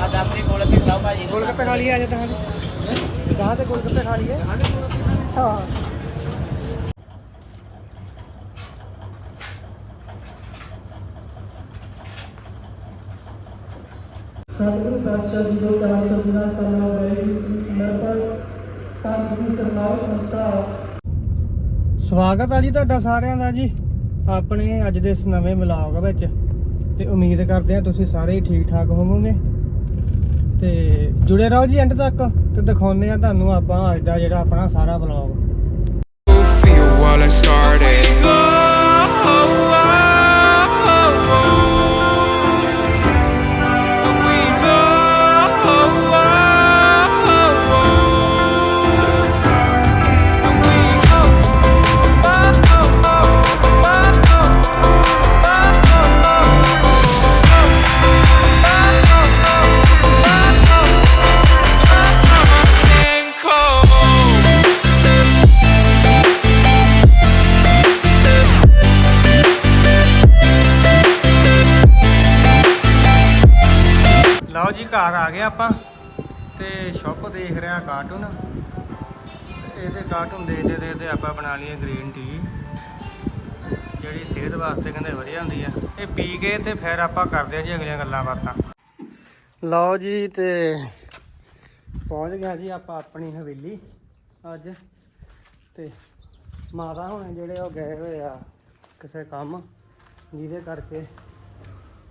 ਆ ਦਾਪਰੀ ਕੋਲ ਤੇ ਖਲਾਓ ਭਾਜੀ ਗੋਲਗੱਪੇ ਖਾ ਲਈਏ ਅੱਜ ਤਾਂ ਜਹਾਂ ਤੇ ਗੋਲਗੱਪੇ ਖਾ ਲਈਏ ਹਾਂ ਸਤਿਗੁਰੂ ਪਾਤਸ਼ਾਹ ਜੀ ਜੋ ਕਹਾਂ ਤੋਂ ਬਿਨਾ ਸਮਨਾ ਬਈ ਨਰਪਰ ਤਾਂ ਜੀ ਸਰਨਾਉ ਸੰਸਥਾ ਸਵਾਗਤ ਆ ਜੀ ਤੁਹਾਡਾ ਸਾਰਿਆਂ ਦਾ ਜੀ। ਆਪਣੇ ਅੱਜ ਦੇ ਇਸ ਨਵੇਂ ਵਲੌਗ ਵਿੱਚ। ਤੇ ਉਮੀਦ ਕਰਦੇ ਹਾਂ ਤੁਸੀਂ ਸਾਰੇ ਹੀ ਠੀਕ ਠਾਕ ਹੋਵੋਗੇ। ਤੇ ਜੁੜੇ ਰਹੋ ਜੀ ਐਂਡ ਤੱਕ ਤੇ ਦਿਖਾਉਂਦੇ ਆ ਤੁਹਾਨੂੰ ਆਪਾਂ ਅੱਜ ਦਾ ਜਿਹੜਾ ਆਪਣਾ ਸਾਰਾ ਵਲੌਗ ਘਰ ਆ ਗਏ ਆਪਾਂ ਤੇ ਸ਼ੌਪ ਦੇਖ ਰਿਹਾ ਕਾਰਟੂਨ ਇਹਦੇ ਕਾਰਟੂਨ ਦੇਖਦੇ ਦੇਖਦੇ ਆਪਾਂ ਬਣਾ ਲਈਏ ਗ੍ਰੀਨ ਟੀ ਜਿਹੜੀ ਸਿਹਤ ਵਾਸਤੇ ਕਹਿੰਦੇ ਵਧੀਆ ਹੁੰਦੀ ਆ। ਇਹ ਪੀ ਕੇ ਤੇ ਫਿਰ ਆਪਾਂ ਕਰਦੇ ਆ ਜੀ ਅਗਲੀਆਂ ਗੱਲਾਂ ਬਾਤਾਂ। ਲਓ ਜੀ ਤੇ ਪਹੁੰਚ ਗਿਆ ਜੀ ਆਪਾਂ ਆਪਣੀ ਹਵੇਲੀ ਅੱਜ। ਤੇ ਮਾਤਾ ਹੁਣ ਜਿਹੜੇ ਉਹ ਗਏ ਹੋਏ ਆ ਕਿਸੇ ਕੰਮ, ਜਿਹਦੇ ਕਰਕੇ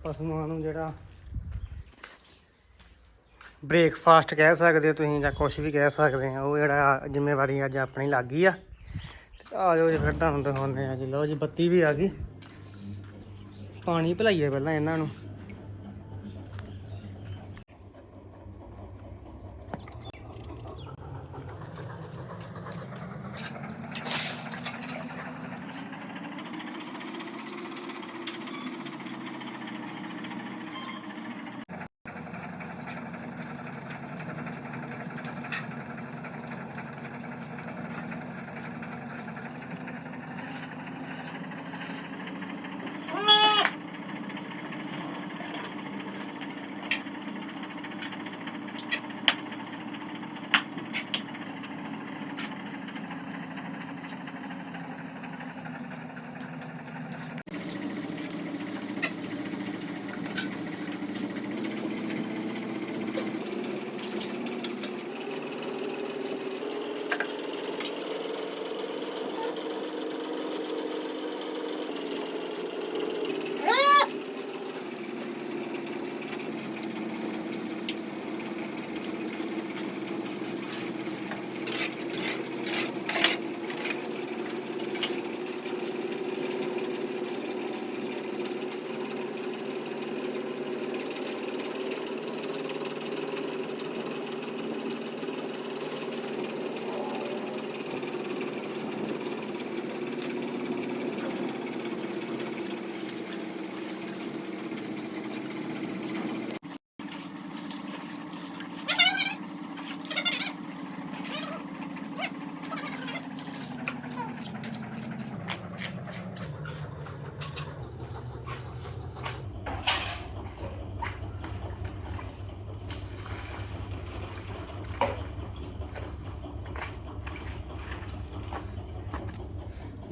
ਪਸ਼ੂਆਂ ਨੂੰ ਜਿਹੜਾ ਬ੍ਰੇਕਫਾਸਟ ਕਹਿ ਸਕਦੇ ਹੋ ਤੁਸੀਂ ਜਾਂ ਕੁਝ ਵੀ ਕਹਿ ਸਕਦੇ ਆ ਉਹ ਜਿਹੜਾ ਜ਼ਿੰਮੇਵਾਰੀ ਅੱਜ ਆਪਣੀ ਲੱਗ ਗਈ ਆ। ਤੇ ਆ ਜਾਓ ਜੀ ਫਿਰ ਤੁਹਾਨੂੰ ਦਿਖਾਉਂਦੇ ਆ ਜੀ। ਲਓ ਜੀ, ਬੱਤੀ ਵੀ ਆ ਗਈ। ਪਾਣੀ ਭਲਾਈਏ ਪਹਿਲਾਂ ਇਹਨਾਂ ਨੂੰ।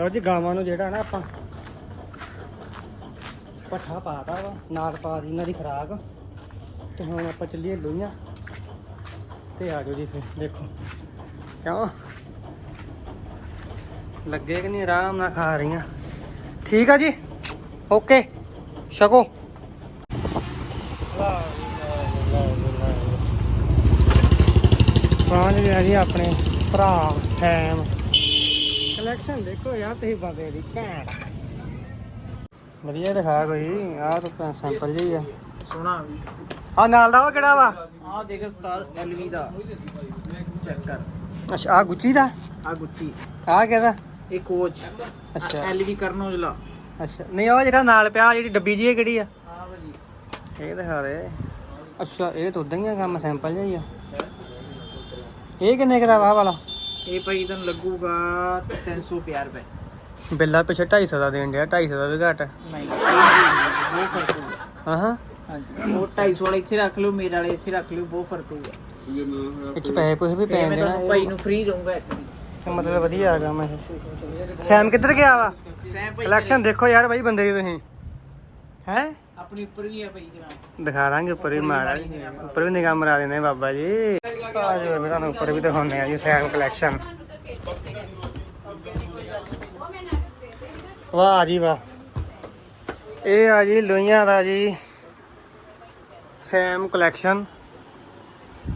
ਲਓ ਜੀ, ਗਾਵਾਂ ਨੂੰ ਜਿਹੜਾ ਨਾ ਆਪਾਂ ਪੱਠਾ ਪਾਤਾ ਵਾ, ਨਾਲ ਪਾ ਦੀ ਇਹਨਾਂ ਦੀ ਖਰਾਕ। ਤੇ ਹੁਣ ਆਪਾਂ ਚੱਲੀਏ ਲੋਈਆਂ ਤੇ ਆ ਜਾਓ ਜੀ ਫਿਰ, ਦੇਖੋ। ਕਿਉਂ? ਲੱਗੇ ਕਿ ਨਹੀਂ? ਆਰਾਮ ਨਾਲ ਖਾ ਰਹੀਆਂ। ਠੀਕ ਆ ਜੀ? ਓਕੇ। ਛਕੋ। ਪਹੁੰਚ ਗਿਆ ਜੀ ਆਪਣੇ ਭਰਾ ਟਾਈਮ ਕਲੈਕਸ਼ਨ ਦੇਖੋ ਯਾਰ ਤੁਸੀਂ ਬੰਦੇ ਦੀ ਘੈਂਟ ਵਧੀਆ ਦਿਖਾ ਕੋਈ ਆਹ ਤਾਂ ਸੈਂਪਲ ਜਿਹੀ ਆ। ਸੋਹਣਾ ਵੀ। ਆ ਨਾਲ ਦਾ ਵਾ ਕਿਹੜਾ ਵਾ? ਆ ਦੇਖ ਉਸਤਾਦ ਐਲਵੀ ਦਾ। ਚੈੱਕ ਕਰ। ਅੱਛਾ ਆ ਗੁੱਚੀ ਦਾ? ਆ ਗੁੱਚੀ ਆ ਕਿਹਦਾ? ਇਹ ਕੋਚ ਅੱਛਾ। ਐਲਵੀ ਕਰਨ ਔਜਲਾ ਅੱਛਾ ਨਹੀਂ ਉਹ ਜਿਹੜਾ ਨਾਲ ਪਿਆ ਜਿਹੜੀ ਡੱਬੀ ਜੀ ਕਿਹੜੀ ਆ? ਆ ਭਾਜੀ ਇਹ ਦਿਖਾ ਦੇ। ਅੱਛਾ ਇਹ ਤਾਂ ਉਦਾਂ ਹੀ ਆ ਕੰਮ ਸੈਂਪਲ ਜਿਹਾ ਹੀ ਆ। ਇਹ ਕਿੰਨੇ ਕੁ ਦਾ ਵਾ ਵਾਲਾ? ਇਹ ਭਾਈ ਤੁਹਾਨੂੰ ਲੱਗੂਗਾ 350 ਰੁਪਏ। ਬਿੱਲਾ ਪਿੱਛੇ 250 ਦਾ ਦੇਣ ਡਿਆ 250 ਦਾ ਵੀ ਘੱਟ। ਨਹੀਂ ਬਹੁਤ ਫ਼ਰਕ ਹੋਊਗਾ। ਹਾਂ ਹਾਂ ਹਾਂਜੀ ਉਹ 250 ਵਾਲੇ ਇੱਥੇ ਰੱਖ ਲਿਓ ਮੇਰੇ ਵਾਲੇ ਇੱਥੇ ਰੱਖ ਲਿਓ ਬਹੁਤ ਫ਼ਰਕ ਹੋਊਗਾ। ਇਹ ਚ ਪੈਸੇ ਪੂਸੇ ਵੀ ਪੈ ਮੈਂ ਤੁਹਾਨੂੰ ਭਾਈ ਨੂੰ ਫ੍ਰੀ ਦਊਂਗਾ ਇੱਕ ਦੀ ਤੇ ਮਤਲਬ ਵਧੀਆ ਆ ਗਿਆ ਮੈਂ। ਸੈਮ ਕਿੱਧਰ ਗਿਆ ਵਾ? ਸੈਮ ਭਾਈ ਕਲੈਕਸ਼ਨ ਦੇਖੋ ਯਾਰ ਬਾਈ ਬੰਦੇ ਦੀ ਤੁਸੀਂ। ਹੈ? ਆਪਣੀ ਉੱਪਰ ਵੀ ਹੈ ਭਾਈ ਜਨਾਬ। ਦਿਖਾ ਦਾਂਗੇ ਉੱਪਰ ਵੀ ਮਾਰਾ ਉੱਪਰ ਵੀ ਨਿਗਾਹ ਮਰਾ ਦੇਣੇ ਬਾਬਾ ਜੀ। ਆ ਜਾਓ ਵੀ ਤੁਹਾਨੂੰ ਉੱਪਰ ਵੀ ਦਿਖਾਉਂਦੇ ਆ ਜੀ ਸੈਮ ਕਲੈਕਸ਼ਨ ਵਾਹ ਜੀ ਵਾਹ। ਇਹ ਆ ਜੀ ਲੋਈਆਂ ਦਾ ਜੀ ਸੈਮ ਕਲੈਕਸ਼ਨ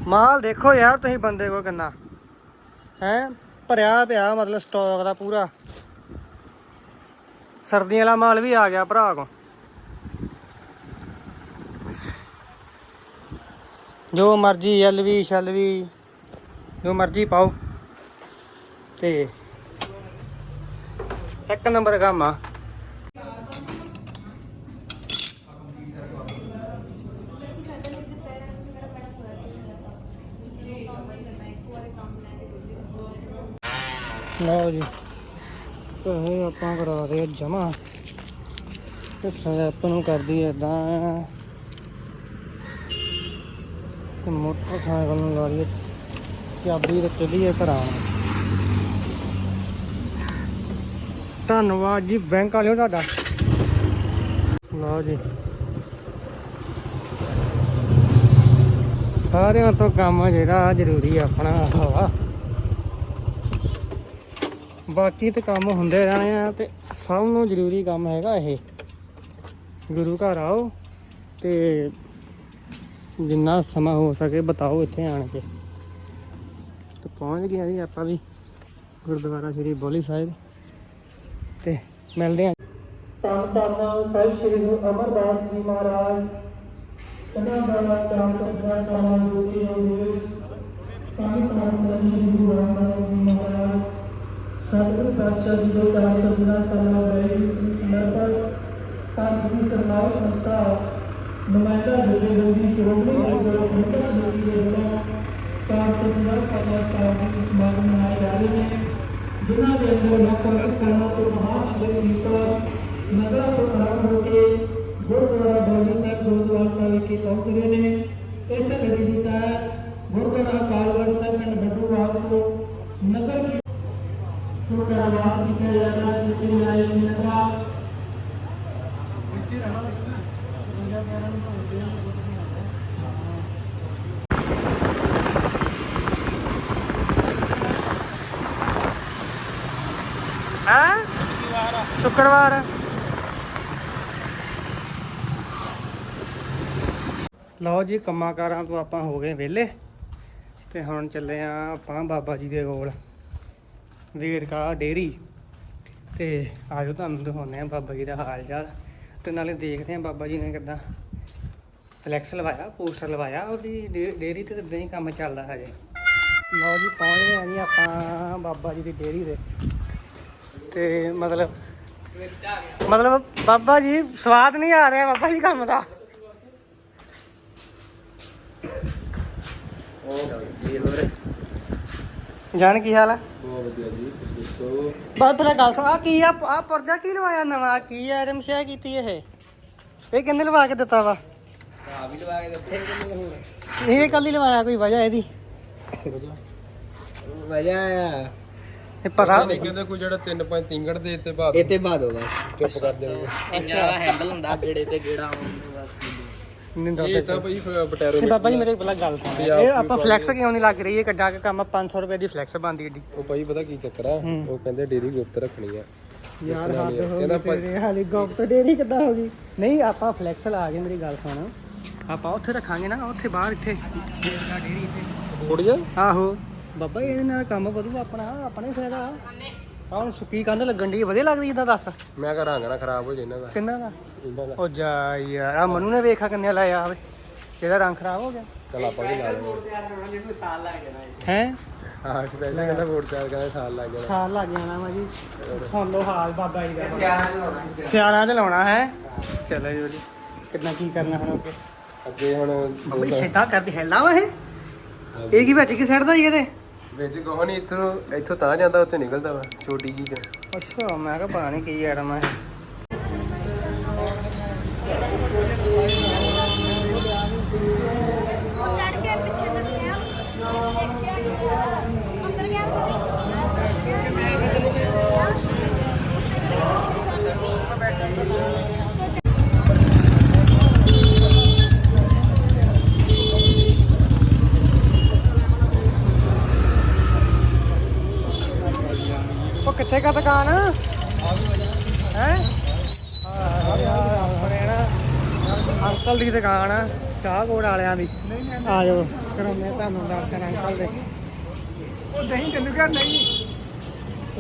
ਮਾਲ ਦੇਖੋ ਯਾਰ ਤੁਸੀਂ ਬੰਦੇ ਕੋ ਕਿੰਨਾ। ਹੈ, ਭਰਿਆ ਪਿਆ ਮਤਲਬ ਸਟਾਕ ਦਾ ਪੂਰਾ। ਸਰਦੀਆਂ ਵਾਲਾ ਮਾਲ ਵੀ ਆ ਗਿਆ ਭਰਾ ਕੋ ਜੋ ਮਰਜ਼ੀ ਐਲਵੀ, ਸ਼ੈਲਵੀ, ਜੋ ਮਰਜ਼ੀ ਪਾਓ। ਤੇ ਇੱਕ ਨੰਬਰ ਕੰਮ ਆ। ਲਓ ਜੀ, ਪੈਸੇ ਆਪਾਂ ਕਰਾ ਦੇ ਜਮਾ ਤੇ ਸੈਪ ਨੂੰ ਕਰਦੀ ਏਦਾਂ। ਤੇ ਮੋਟਰਸਾਈਕਲ ਨੂੰ ਲਾ ਲਈਏ ਚਾਬੀ ਤੇ ਚੱਲੀਏ ਘਰਾਂ। ਧੰਨਵਾਦ ਜੀ, ਬੈਂਕ ਵਾਲਿਓ ਤੁਹਾਡਾ। ਲਓ ਜੀ। ਸਾਰਿਆਂ ਤੋਂ ਕੰਮ ਜਿਹੜਾ ਜ਼ਰੂਰੀ ਆਪਣਾ ਹਵਾ ਬਾਕੀ ਤੇ ਕੰਮ ਹੁੰਦੇ ਰਹਿਣੇ ਆ ਤੇ ਸਭ ਨੂੰ ਜ਼ਰੂਰੀ ਕੰਮ ਹੈਗਾ ਇਹ। ਗੁਰੂ ਘਰ ਆਓ ਤੇ ਜਿੰਨਾ ਸਮਾਂ ਹੋ ਸਕੇ ਬਤਾਓ ਇੱਥੇ ਆਣ ਕੇ। ਤੇ ਪਹੁੰਚ ਗਏ ਜੀ ਆਪਾਂ ਵੀ ਗੁਰਦੁਆਰਾ ਸ੍ਰੀ ਬੋਲੀ ਸਾਹਿਬ। ਤੇ ਮਿਲਦੇ ਹਾਂ ਧੰਨ ਧੰਨ ਸਾਹਿਬ ਸ੍ਰੀ ਗੁਰੂ ਅਮਰਦਾਸ ਜੀ ਮਹਾਰਾਜ। ਇਹਨਾਂ ਦਾ ਚਾਰ ਸੌ ਸਾਲਾਂ ਜੋਤੀ ਹੋ ਗਏ ਧੰਨ ਸਾਹਿਬ ਸ੍ਰੀ ਗੁਰੂ ਰਾਮਦਾਸ ਜੀ ਮਹਾਰਾਜ। ਸਤਿਗੁਰੂ ਪਾਤਸ਼ਾਹ ਜੀ ਦੇ ਚਾਰ ਸੌ ਸਾਲਾਂ ਬਈ ਨਰਪਰ ਤਾਂ ਜੀ ਸਰਨਾਮ ਸੰਸਥਾ ਨੁਮਾਇੰਦਾ ਜਥੇਬੰਦੀ ਸ਼੍ਰੋਮਣੀ ਗੁਰਦੁਆਰਾ ਪ੍ਰਬੰਧਕ ਕਮੇਟੀ ਦੇ ਵੱਲੋਂ ਚਾਰ ਸੌ ਸਾਲਾਂ ਸਾਲ ਦੀ ਸਮਾਗਮ ਮਨਾਏ ਜਾ ਰਹੇ ਨੇ ਜਿਨ੍ਹਾਂ ਦੇ ਅੰਦਰ ਮੁੱਖ ਕਰਨਾ ਤੋਂ ਮਹਾਨ ਅਗਰ ਈਸ਼ਵਰ ਨਗਰ ਤੋਂ ਪ੍ਰਾਰੰਭ ਹੋ ਕੇ ਗੁਰਦੁਆਰਾ ਬੋਲੀ ਸਾਹਿਬ ਗੁਰਦੁਆਰਾ ਸਾਹਿਬ ਵਿਖੇ ਪਹੁੰਚ ਰਹੇ ਨੇ ਇਸ ਕੜੀ ਦੀ ਤਹਿਤ ਗੁਰਦੁਆਰਾ ਕਾਲਗੜ੍ਹ ਸਾਹਿਬ ਪਿੰਡ ਬੱਡੂਵਾਲ ਤੋਂ ਨਗਰ ਕੀ ਛੋਟਾ ਵਾਰ ਕੀਤਾ ਜਾ ਰਿਹਾ ਹੈ ਜਿੱਥੇ ਆਏ ਨਗਰਾ ਹੈ ਸ਼ੁੱਕਰਵਾਰ। ਲਓ ਜੀ ਕੰਮਾਂ ਕਾਰਾਂ ਤੋਂ ਆਪਾਂ ਹੋ ਗਏ ਵਿਹਲੇ ਤੇ ਹੁਣ ਚੱਲੇ ਆ ਆਪਾਂ ਬਾਬਾ ਜੀ ਦੇ ਕੋਲ, ਵੇਰਕਾ ਡੇਰੀ। ਤੇ ਆਜੋ ਤੁਹਾਨੂੰ ਦਿਖਾਉਂਦੇ ਆ ਬਾਬਾ ਜੀ ਦਾ ਹਾਲ ਚਾਲ ਤੇ ਨਾਲੇ ਦੇਖਦੇ ਆ ਬਾਬਾ ਜੀ ਨੇ ਕਿੱਦਾਂ ਫਲੈਕਸ ਲਵਾਇਆ ਪੋਸਟਰ ਲਵਾਇਆ, ਉਹਦੀ ਡੇ- ਡੇਅਰੀ ਤੇ ਇਦਾਂ ਹੀ ਕੰਮ ਚੱਲਦਾ ਹਜੇ। ਲਓ ਜੀ, ਪਹੁੰਚ ਗਏ ਆ ਜੀ ਆਪਾਂ ਬਾਬਾ ਜੀ ਦੀ ਡੇਅਰੀ ਦੇ ਤੇ ਮਤਲਬ ਮਤਲਬ ਬਾਬਾ ਜੀ ਸਵਾਦ ਨਹੀਂ ਆ ਰਿਹਾ ਬਾਬਾ ਜੀ ਕੰਮ ਦਾ। ਜਾਨ ਕੀ ਹਾਲ ਆ? ਬਹੁਤ ਵਧੀਆ ਜੀ ਦੱਸੋ? ਬਾਬਾ ਪਹਿਲਾਂ ਗੱਲ ਸੁਣ ਆ ਕੀ ਆ? ਆ ਪਰਜਾ ਕੀ ਲਵਾਇਆ ਨਵਾਂ? ਕੀ ਆ ਰਮਸ਼ਾ ਕੀਤੀ ਇਹ? ਇਹ ਕਿੰਨੇ ਲਵਾ ਕੇ ਦਿੱਤਾ ਵਾ? ਆ ਵੀ ਲਵਾ ਕੇ ਦਿੱਤੇ ਕਿੰਨੇ ਹੁਣ? ਇਹ ਕੱਲ ਹੀ ਲਵਾਇਆ ਕੋਈ ਵਜ੍ਹਾ ਇਹਦੀ। ਵਜਾ ਆ। ਇਹ ਪਤਾ ਨਹੀਂ ਕਹਿੰਦੇ ਕੋਈ ਜਿਹੜਾ ਤਿੰਨ ਪੰਜ ਤਿੰਗੜ ਦੇ ਤੇ ਬਾਅਦ ਇਹ ਤੇ ਬਾਦੋ ਦਾ ਚੁੱਪ ਕਰ ਦੇਣਗੇ ਇੰਨਾ ਦਾ ਹੈਂਡਲ ਹੁੰਦਾ ਜਿਹੜੇ ਤੇ ਗੇੜਾ ਆਉਂਦਾ ਇਹ ਤਾਂ ਭਾਈ ਬਟੈਰੋ ਨੇ ਬਾਬਾ ਜੀ ਮੇਰੇ ਪਹਿਲਾਂ ਗੱਲ ਸੁਣ। ਇਹ ਆਪਾਂ। ਫਲੈਕਸ ਕਿਉਂ ਨਹੀਂ ਲੱਗ ਰਹੀ? ਇਹ ਕੱਢਾ ਕੇ ਕੰਮ 500 ਰੁਪਏ ਦੀ ਫਲੈਕਸ ਬੰਦੀ ਏਡੀ। ਉਹ ਭਾਈ ਪਤਾ ਕੀ ਚੱਕਰ ਆ। ਉਹ ਕਹਿੰਦੇ ਡੇਰੀ ਗੁਪਤ ਰੱਖਣੀ ਆ। ਯਾਰ ਹੱਦ। ਹੋ ਕਹਿੰਦਾ ਗਈ ਭਾਈ- ਤੇਰੇ ਹਾਲੇ ਗੁਪਤ ਡੇਰੀ ਕਿੱਦਾਂ ਹੋ ਗਈ? ਨਹੀਂ ਆਪਾਂ ਫਲੈਕਸ ਲਾ ਕੇ ਮੇਰੀ ਗੱਲ ਸੁਣ। ਆਪਾਂ ਉੱਥੇ ਰੱਖਾਂਗੇ ਨਾ ਉੱਥੇ ਬਾਹਰ ਇੱਥੇ। ਵੇਰਕਾ ਡੇਰੀ ਇੱਥੇ ਬੋੜ ਜਾ। ਆਹੋ। ਬਾਬਾ ਇਹਦੇ ਨਾਲ ਕੰਮ ਵਧੂ ਆਪਣਾ ਆਪਣੇ ਫਾਇਦਾ ਆ। ਹੁਣ ਸੁੱਕੀ ਕੰਧ ਲੱਗਣ ਦੀ ਵਧੀਆ ਲੱਗਦੀ ਜਿੱਦਾਂ ਦੱਸ। ਮੈਂ ਕਹ ਰੰਗ ਨਾ ਖਰਾਬ ਹੋ ਜੇ ਇਹਨਾਂ ਦਾ। ਕਿੰਨਾ ਦਾ? ਇਹਨਾਂ ਦਾ। ਉਹ ਜਾ ਯਾਰ ਆ ਮਨੂ ਨੇ ਵੇਖਾ ਕਿੰਨੇ ਲਾਇਆ ਆਵੇ ਇਹਦਾ ਰੰਗ ਖਰਾਬ ਹੋ ਗਿਆ। ਚਲ ਆਪਾਂ ਵੀ ਲਾ ਲਵਾਂਗੇ ਹੈ? ਹਾਂ ਸਪੈਸ਼ਲ ਕਹਿੰਦਾ ਵੋਟ ਚਾਰ ਕਹਿੰਦਾ ਸਾਲ ਲੱਗ ਜਾਣਾ। ਸਾਲ ਲੱਗ ਜਾਣਾ ਵਾ ਜੀ। ਸੁਣ ਲਓ ਹਾਲ ਬਾਬਾ ਜੀ ਦਾ। ਸਿਆਣਾ ਚ ਲਾਉਣਾ ਹੈ ਚਲੋ ਜੀ ਜੀ ਕਿੰਨਾ ਕੀ ਕਰਨਾ ਹੁਣ ਅੱਗੇ? ਅੱਗੇ ਹੁਣ ਬਾਬਾ ਜੀ ਸ਼ੈਤਾਂ ਕਰਦੀ ਵਾ ਇਹ। ਇਹ ਕੀ ਵਿੱਚ ਕੀ ਸੜਦਾ ਜੀ ਇਹਦੇ? ਵਿੱਚ ਕੋਹ ਨਹੀਂ, ਇੱਥੋਂ ਇੱਥੋਂ ਤਾਂ ਜਾਂਦਾ, ਉੱਥੇ ਨਿਕਲਦਾ ਵਾ, ਛੋਟੀ ਜੀ ਚ ਅੱਛਾ, ਮੈਂ ਕਿਹਾ ਪਤਾ ਨਹੀਂ ਕੀ ਆੜਮ ਹੈ ਅੰਕਲ ਦੀ ਦੁਕਾਨ ਆ ਚਾਹ ਕੋੜ ਵਾਲਿਆਂ ਦੀ। ਆ ਜਾਓ ਕਰਾਉਂਦੇ ਤੁਹਾਨੂੰ ਦਰਸ਼ਨ ਅੰਕਲ ਦੇ। ਉਹ ਨਹੀਂ ਤੈਨੂੰ ਕਿਹਾ ਨਹੀਂ।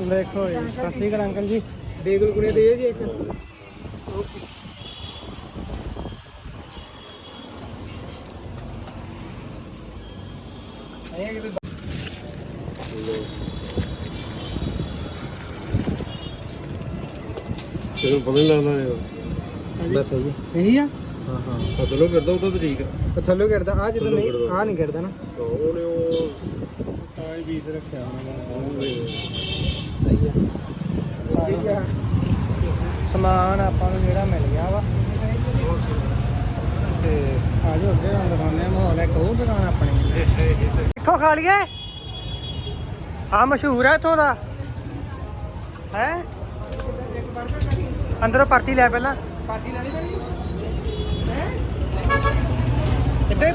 ਦੇਖੋ ਜੀ ਸਤਿ ਸ਼੍ਰੀ ਅਕਾਲ ਅੰਕਲ ਜੀ। ਬੇਗਲ ਕੁੜੇ ਦੇ ਜੀ ਇੱਕ। ਇਹ ਕਿਤੇ ਤੈਨੂੰ ਪਤਾ ਨਹੀਂ ਲੱਗਦਾ ਯਾਰ ਬਸ ਇਹੀ ਆ? ਹਾਂ ਹਾਂ। ਬਦਲੋ ਕਰਦਾ ਉਹ ਤਾਂ ਠੀਕ ਆ। ਉਹ ਥੱਲੇ ਗਿਰਦਾ ਆ ਜਦੋਂ ਨਹੀਂ ਆ ਨਹੀਂ ਗਿਰਦਾ ਨਾ। ਉਹਨੇ ਉਹ ਆਏ ਵੀ ਤੇ ਰੱਖਿਆ ਸਹੀ ਆ। ਸਮਾਨ ਆਪਾਂ ਨੂੰ ਜਿਹੜਾ ਮਿਲ ਗਿਆ ਵਾ। ਤੇ ਆ ਜਾਓ ਅੱਗੇ ਤੁਹਾਨੂੰ ਦਿਖਾਉਂਦੇ ਆ ਮਾਹੌਲ। ਇੱਕ ਹੋਰ ਦੁਕਾਨ ਆਪਣੀ। ਕਿੱਥੋਂ ਖਾ ਲਈਏ? ਆ ਮਸ਼ਹੂਰ ਹੈ ਇੱਥੋਂ ਦਾ। ਹੈ? ਅੰਦਰੋਂ ਪਰਤੀ ਲੈ ਪਹਿਲਾਂ। ਪਾਰਟੀ ਲੈਣੀ ਪੈਣੀ ਕਿੱਥੇ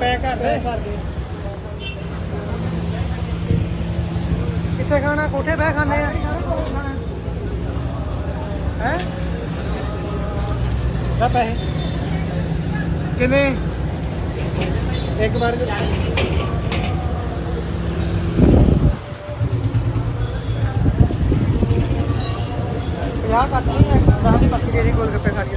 ਪੈਕ ਕਰ ਦੇ ਕਿੱਥੇ ਖਾਣਾ ਕੋਠੇ ਬਹਿ ਖਾਣੇ ਆ ਹੈ ਦਾ ਪੈਸੇ ਕਿੰਨੇ ਇੱਕ ਵਾਰ ਪੰਜਾਹ ਕੱਟ ਲਈ ਹੈ 10 ਦੀ ਪੱਕੀ ਦੇ ਗੋਲ ਗੱਪੇ ਖਾ ਕੇ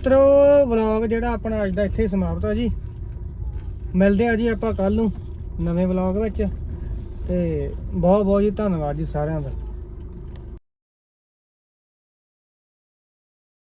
ਮਿੱਤਰੋ ਵਲੌਗ ਜਿਹੜਾ ਆਪਣਾ ਅੱਜ ਦਾ ਇੱਥੇ ਹੀ ਸਮਾਪਤ ਆ ਜੀ। ਮਿਲਦੇ ਆ ਜੀ ਆਪਾਂ ਕੱਲ ਨੂੰ ਨਵੇਂ ਵਲੌਗ ਵਿੱਚ। ਤੇ ਬਹੁਤ ਬਹੁਤ ਜੀ ਧੰਨਵਾਦ ਜੀ ਸਾਰਿਆਂ ਦਾ।